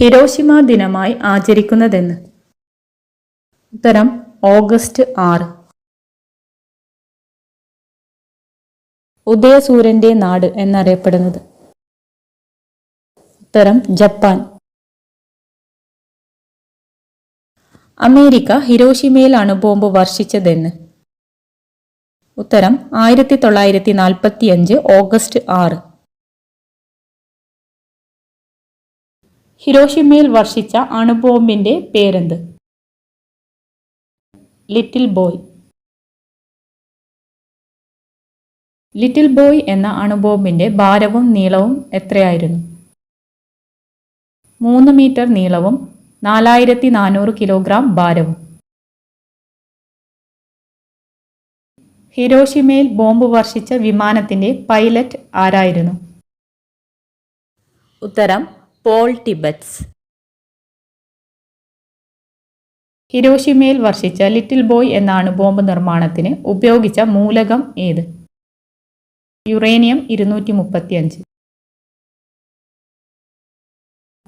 Hiroshima ദിനമായി ആചരിക്കുന്നതെന്ന്. ഉത്തരം August ആറ്. ഉദയസൂര്യന്റെ നാട് എന്നറിയപ്പെടുന്നത്. ഉത്തരം ജപ്പാൻ. അമേരിക്ക ഹിരോഷിമയിൽ അണുബോംബ് വർഷിച്ചതെന്ന്. ഉത്തരം ആയിരത്തി തൊള്ളായിരത്തി നാൽപ്പത്തി അഞ്ച് ഓഗസ്റ്റ് ആറ്. ഹിരോഷിമയിൽ വർഷിച്ച അണുബോംബിന്റെ പേരെന്ത്? Little boy. ലിറ്റിൽ ബോയ് എന്ന അണുബോംബിന്റെ ഭാരവും നീളവും എത്രയായിരുന്നു? മൂന്ന് മീറ്റർ നീളവും നാലായിരത്തി നാനൂറ് കിലോഗ്രാം ഭാരവും. ഹിരോഷിമയിൽ ബോംബ് വർഷിച്ച വിമാനത്തിന്റെ പൈലറ്റ് ആരായിരുന്നു? ഉത്തരം പോൾ ടിബറ്റ്സ്. ഹിരോഷിമയിൽ വർഷിച്ച ലിറ്റിൽ ബോയ് എന്ന ബോംബ് നിർമ്മാണത്തിന് ഉപയോഗിച്ച മൂലകം ഏത്? യുറേനിയം ഇരുന്നൂറ്റി മുപ്പത്തിയഞ്ച്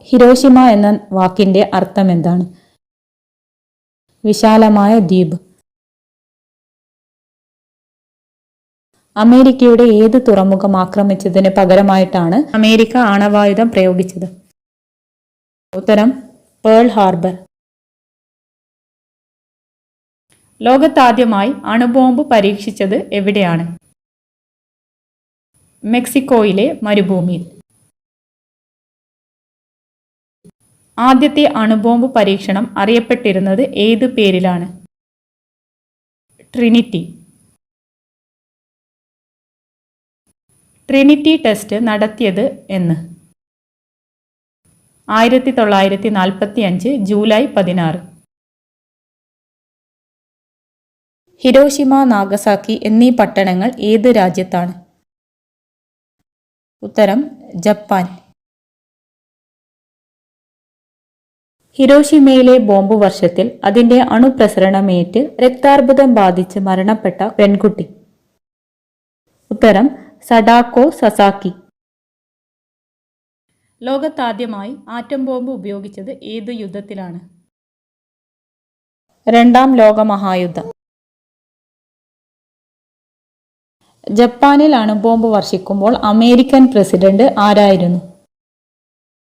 ഹിരോഷിമ എന്ന വാക്കിന്റെ അർത്ഥം എന്താണ്? വിശാലമായ ദ്വീപ്. അമേരിക്കയുടെ ഏത് തുറമുഖം ആക്രമിച്ചതിന് പകരമായിട്ടാണ് അമേരിക്ക ആണവായുധം പ്രയോഗിച്ചത്? ഉത്തരം പേൾ ഹാർബർ. ലോകത്താദ്യമായി അണുബോംബ് പരീക്ഷിച്ചത് എവിടെയാണ്? മെക്സിക്കോയിലെ മരുഭൂമിയിൽ. ആദ്യത്തെ അണുബോംബ് പരീക്ഷണം അറിയപ്പെട്ടിരുന്നത് ഏത് പേരിലാണ്? ട്രിനിറ്റി. ട്രിനിറ്റി ടെസ്റ്റ് നടത്തിയത് എന്ന്. ആയിരത്തി തൊള്ളായിരത്തി നാൽപ്പത്തി അഞ്ച് ജൂലൈ പതിനാറ്. ഹിരോഷിമ നാഗസാക്കി എന്നീ പട്ടണങ്ങൾ ഏത് രാജ്യത്താണ്? ഉത്തരം ജപ്പാൻ. ഹിരോഷിമയിലെ ബോംബ് വർഷത്തിൽ അതിന്റെ അണുപ്രസരണമേറ്റ് രക്താർബുദം ബാധിച്ച് മരണപ്പെട്ട പെൺകുട്ടി. ഉത്തരം സഡാക്കോ സസാക്കി. ലോകത്താദ്യമായി ആറ്റം ബോംബ് ഉപയോഗിച്ചത് ഏത് യുദ്ധത്തിലാണ്? രണ്ടാം ലോക മഹായുദ്ധം ജപ്പാനിൽ അണുബോംബ് വർഷിക്കുമ്പോൾ അമേരിക്കൻ പ്രസിഡന്റ് ആരായിരുന്നു?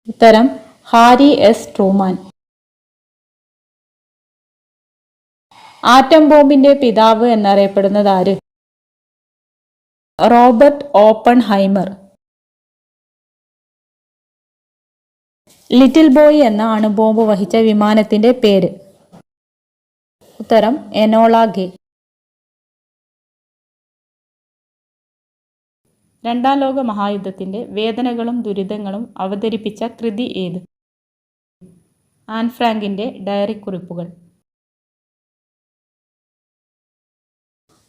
ഉത്തരം ഹാരി എസ്. ട്രൂമാൻ. ആറ്റം ബോംബിന്റെ പിതാവ് എന്നറിയപ്പെടുന്നത് ആര്? Robert Oppenheimer little boy എന്ന അണുബോംബ് വഹിച്ച വിമാനത്തിന്റെ പേര്. ഉത്തരം എനോള ഗേ. രണ്ടാം ലോക മഹായുദ്ധത്തിന്റെ വേദനകളും ദുരിതങ്ങളും അവതരിപ്പിച്ച കൃതി ഏത്? ആൻ ഫ്രാങ്കിന്റെ ഡയറി കുറിപ്പുകൾ.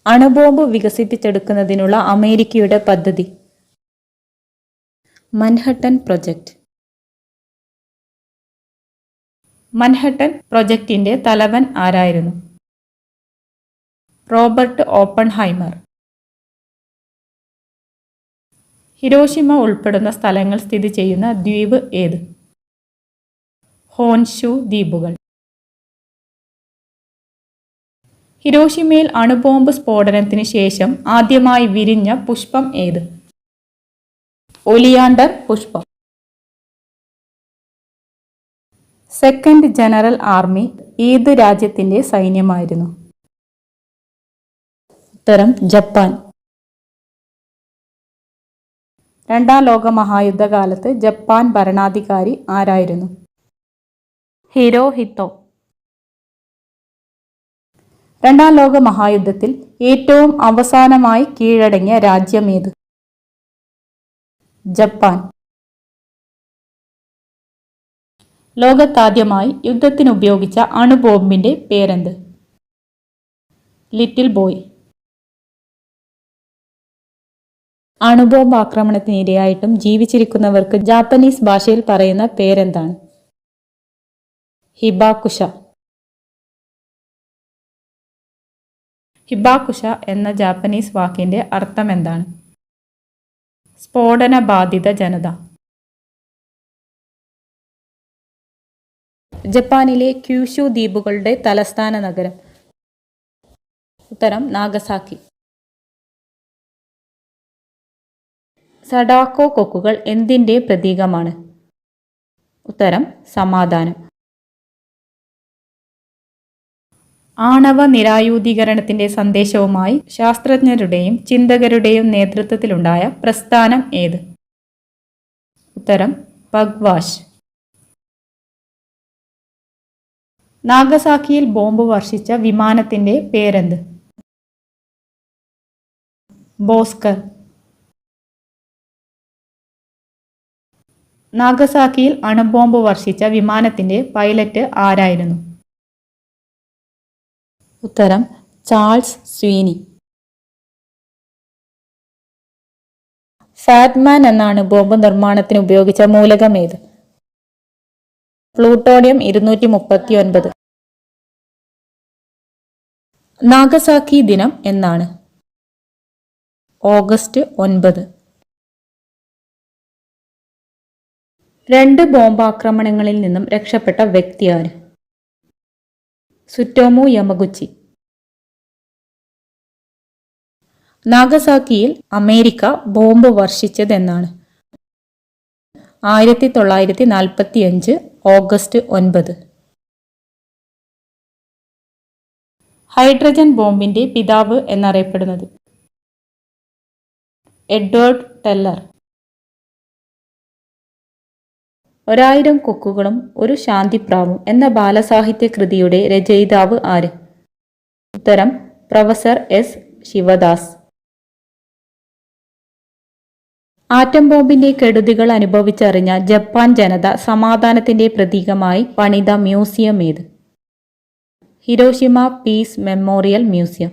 അണുബോംബ് വികസിപ്പിച്ചെടുക്കുന്നതിനുള്ള അമേരിക്കയുടെ പദ്ധതി. മൻഹട്ടൻ പ്രൊജക്ട്. മൻഹട്ടൻ പ്രൊജക്ടിന്റെ തലവൻ ആരായിരുന്നു? Robert Oppenheimer. ഹിരോഷിമ ഉൾപ്പെടുന്ന സ്ഥലങ്ങൾ സ്ഥിതി ചെയ്യുന്ന ദ്വീപ് ഏത്? ഹോൻഷു ദ്വീപുകൾ. ഹിരോഷിമയിൽ അണുബോംബ് സ്ഫോടനത്തിന് ശേഷം ആദ്യമായി വിരിഞ്ഞ പുഷ്പം ഏത്? ഒലിയാണ്ടർ പുഷ്പം. സെക്കൻഡ് ജനറൽ ആർമി ഏത് രാജ്യത്തിന്റെ സൈന്യമായിരുന്നു? ഉത്തരം ജപ്പാൻ. രണ്ടാം ലോക മഹായുദ്ധകാലത്ത് ജപ്പാൻ ഭരണാധികാരി ആരായിരുന്നു? ഹിരോ ഹിത്തോ രണ്ടാം ലോക മഹായുദ്ധത്തിൽ ഏറ്റവും അവസാനമായി കീഴടങ്ങിയ രാജ്യമേത് ജപ്പാൻ. ലോകത്താദ്യമായി യുദ്ധത്തിന് ഉപയോഗിച്ച അണുബോംബിന്റെ പേരെന്ത്? Little boy. അണുബോംബ് ആക്രമണത്തിന് ഇരയായിട്ടും ജീവിച്ചിരിക്കുന്നവർക്ക് ജാപ്പനീസ് ഭാഷയിൽ പറയുന്ന പേരെന്താണ്? ഹിബാകുഷ ഹിബാകുഷ എന്ന ജാപ്പനീസ് വാക്കിന്റെ അർത്ഥം എന്താണ് സ്ഫോടനബാധിത ജനത. ജപ്പാനിലെ ക്യൂഷു ദ്വീപുകളുടെ തലസ്ഥാന നഗരം. ഉത്തരം നാഗസാക്കി. സഡാക്കോ കൊക്കുകൾ എന്തിന്റെ പ്രതീകമാണ്? ഉത്തരം സമാധാനം. ആണവ നിരായുധീകരണത്തിന്റെ സന്ദേശവുമായി ശാസ്ത്രജ്ഞരുടെയും ചിന്തകരുടെയും നേതൃത്വത്തിലുണ്ടായ പ്രസ്ഥാനം ഏത്? ഉത്തരം ഭഗ്വാഷ് നാഗസാക്കിയിൽ ബോംബ് വർഷിച്ച വിമാനത്തിന്റെ പേരെന്ത്? ബോസ്കർ. നാഗസാക്കിയിൽ അണുബോംബ് വർഷിച്ച വിമാനത്തിന്റെ പൈലറ്റ് ആരായിരുന്നു? ഉത്തരം ചാൾസ് സ്വീനി. ഫാറ്റ്മാൻ എന്നാണ് ബോംബ് നിർമ്മാണത്തിന് ഉപയോഗിച്ച മൂലകം ഏത്? പ്ലൂട്ടോണിയം ഇരുന്നൂറ്റി മുപ്പത്തി ഒൻപത് നാഗസാക്കി ദിനം എന്നാണ്. ഓഗസ്റ്റ് ഒൻപത്. രണ്ട് ബോംബാക്രമണങ്ങളിൽ നിന്നും രക്ഷപ്പെട്ട വ്യക്തി ആര്? Tsutomu Yamaguchi. നാഗസാക്കിയിൽ അമേരിക്ക ബോംബ് വർഷിച്ചതെന്നാണ്. ആയിരത്തി തൊള്ളായിരത്തി നാൽപ്പത്തി അഞ്ച് ഓഗസ്റ്റ് ഒൻപത്. ഹൈഡ്രജൻ ബോംബിന്റെ പിതാവ് എന്നറിയപ്പെടുന്നത്. Edward Teller. ഒരായിരം കൊക്കുകളും ഒരു ശാന്തിപ്രാവും എന്ന ബാലസാഹിത്യ കൃതിയുടെ രചയിതാവ് ആര്? ഉത്തരം പ്രൊഫസർ എസ് ശിവദാസ്. ആറ്റം ബോംബിന്റെ കെടുതികൾ അനുഭവിച്ചറിഞ്ഞ ജപ്പാൻ ജനത സമാധാനത്തിന്റെ പ്രതീകമായി പണിത മ്യൂസിയം ഏത്? Hiroshima peace memorial museum.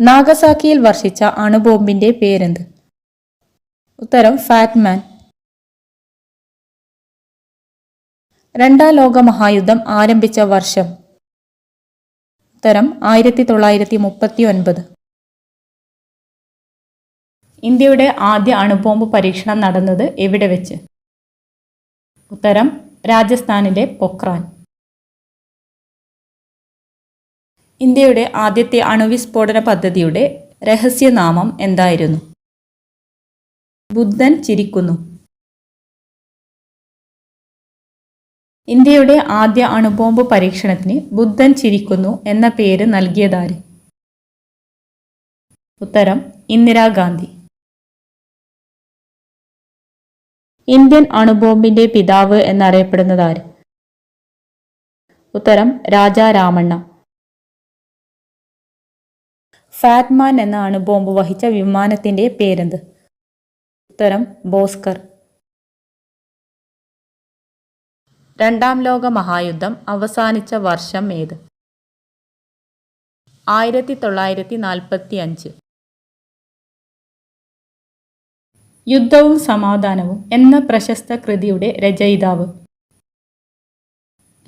നാഗസാക്കിയിൽ വർഷിച്ച അണുബോംബിന്റെ പേരെന്ത്? ഉത്തരം ഫാറ്റ്മാൻ. രണ്ടാം ലോക മഹായുദ്ധം ആരംഭിച്ച വർഷം. ഉത്തരം ആയിരത്തി തൊള്ളായിരത്തി മുപ്പത്തി ഒൻപത് ഇന്ത്യയുടെ ആദ്യ അണുബോംബ് പരീക്ഷണം നടന്നത് എവിടെ വെച്ച്? ഉത്തരം രാജസ്ഥാനിലെ പൊക്രാൻ ഇന്ത്യയുടെ ആദ്യത്തെ അണുവിസ്ഫോടന പദ്ധതിയുടെ രഹസ്യനാമം എന്തായിരുന്നു? ബുദ്ധൻ ചിരിക്കുന്നു. ഇന്ത്യയുടെ ആദ്യ അണുബോംബ് പരീക്ഷണത്തിന് ബുദ്ധൻ ചിരിക്കുന്നു എന്ന പേര് നൽകിയതാര്? ഉത്തരം ഇന്ദിരാഗാന്ധി. ഇന്ത്യൻ അണുബോംബിന്റെ പിതാവ് എന്നറിയപ്പെടുന്നത് ആര് ഉത്തരം രാജാ രാമണ്ണ. ഫാറ്റ്മാൻ എന്ന അണുബോംബ് വഹിച്ച വിമാനത്തിന്റെ പേരെന്ത്? ഉത്തരം ബോസ്കർ. രണ്ടാം ലോക മഹായുദ്ധം അവസാനിച്ച വർഷം ഏത്? ആയിരത്തി തൊള്ളായിരത്തി നാൽപ്പത്തി അഞ്ച് യുദ്ധവും സമാധാനവും എന്ന പ്രശസ്ത കൃതിയുടെ രചയിതാവ്.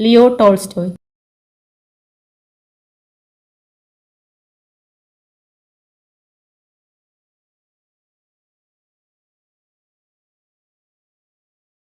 Leo Tolstoy.